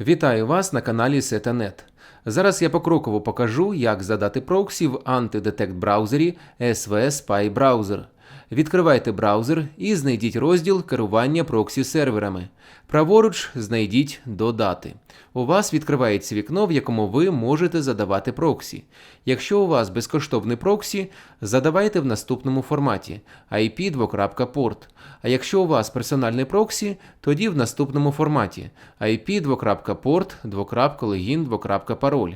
Вітаю вас на каналі Setanet. Зараз я покроково покажу, як задати проксі в антидетект браузері SVS Spy Browser. Відкривайте браузер і знайдіть розділ керування проксі серверами. Праворуч знайдіть Додати. У вас відкривається вікно, в якому ви можете задавати проксі. Якщо у вас безкоштовний проксі, задавайте в наступному форматі IP 2 порт. А якщо у вас персональний проксі, тоді в наступному форматі IP 2 порт 2 логін 2 пароль.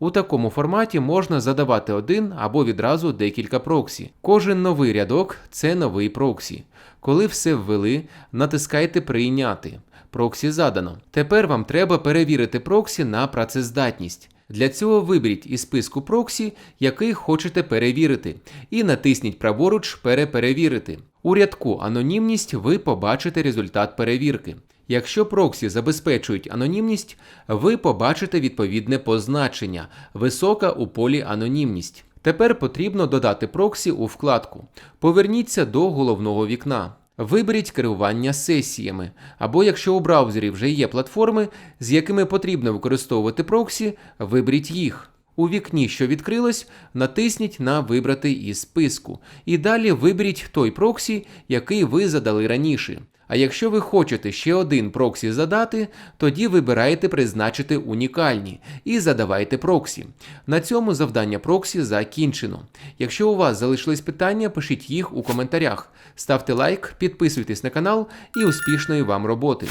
У такому форматі можна задавати один або відразу декілька проксі. Кожен новий рядок це новий проксі. Коли все ввели, натискайте Прийняти. Проксі задано. Тепер вам треба перевірити проксі на працездатність. Для цього виберіть із списку проксі, який хочете перевірити, і натисніть праворуч Переперевірити. У рядку Анонімність ви побачите результат перевірки. Якщо проксі забезпечують анонімність, ви побачите відповідне позначення висока у полі анонімність. Тепер потрібно додати проксі у вкладку. Поверніться до головного вікна. Виберіть керування сесіями, або якщо у браузері вже є платформи, з якими потрібно використовувати проксі, виберіть їх. У вікні, що відкрилось, натисніть на Вибрати із списку. І далі виберіть той проксі, який ви задали раніше. А якщо ви хочете ще один проксі задати, тоді вибираєте призначити унікальні і задавайте проксі. На цьому завдання проксі закінчено. Якщо у вас залишились питання, пишіть їх у коментарях. Ставте лайк, підписуйтесь на канал і успішної вам роботи.